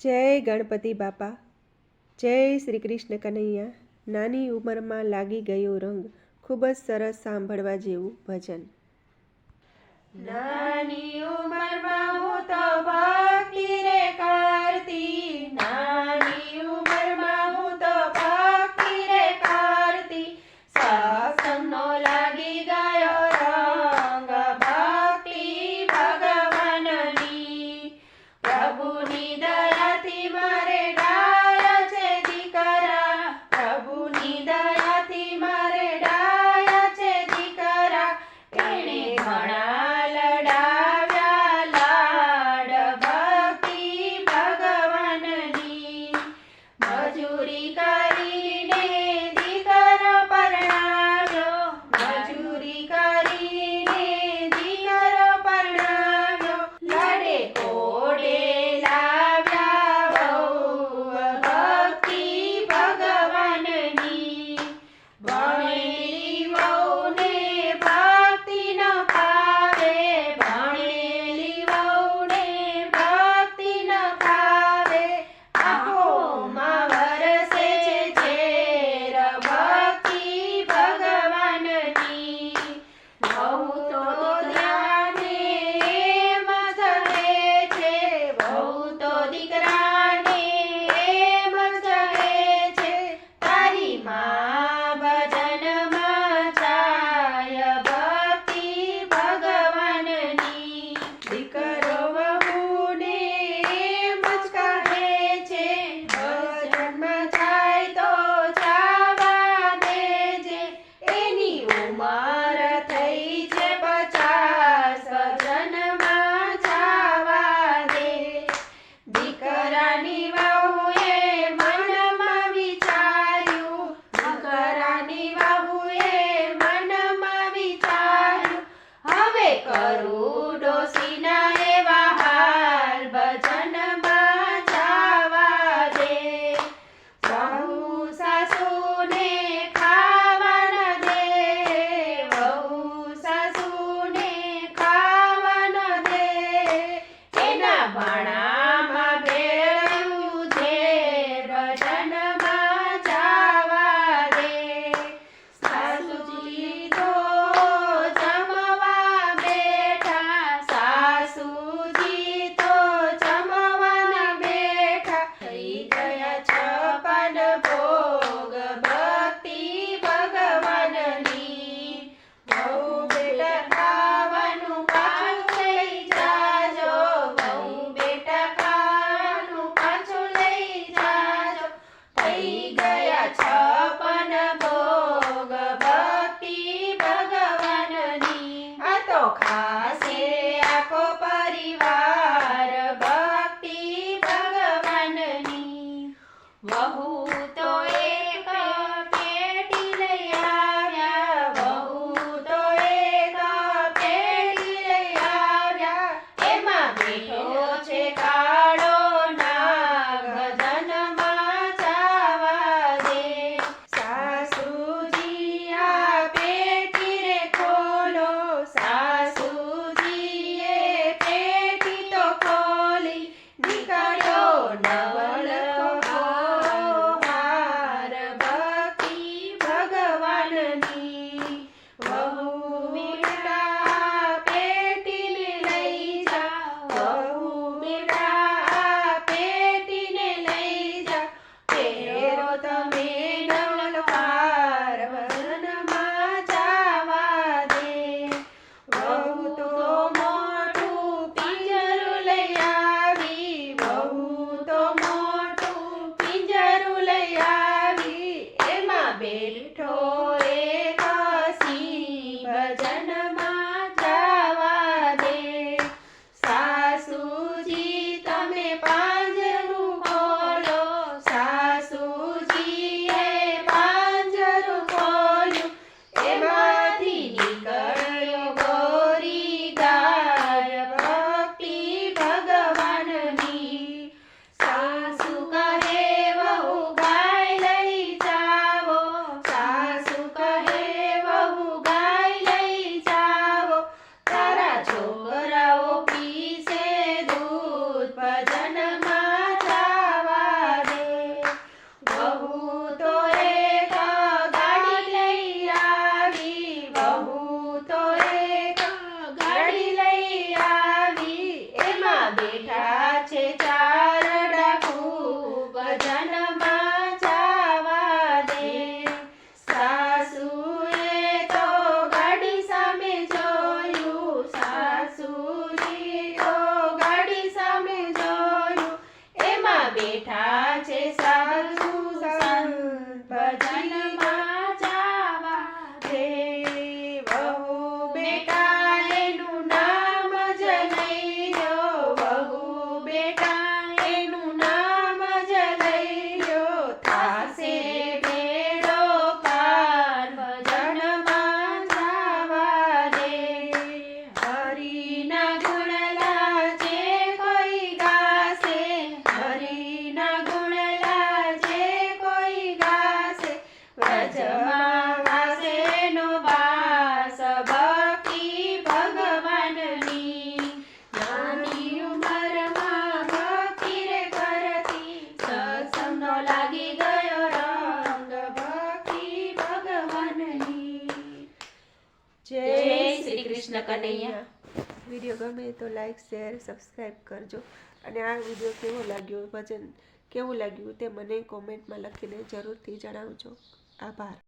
જય ગણપતિ બાપા. જય શ્રી કૃષ્ણ કનૈયા. નાની ઉંમરમાં લાગી ગયો રંગ ખૂબ જ સરસ સાંભળવા જેવું ભજન. નાની ઉંમર भज જય શ્રી કૃષ્ણ કનૈયા. વીડિયો ગમે તો લાઈક શેર સબસ્ક્રાઈબ કરજો. અને આ વીડિયો કેવો લાગ્યો ભજન કેવું લાગ્યું તે મને કોમેન્ટમાં લખીને જરૂરથી જણાવજો. આભાર.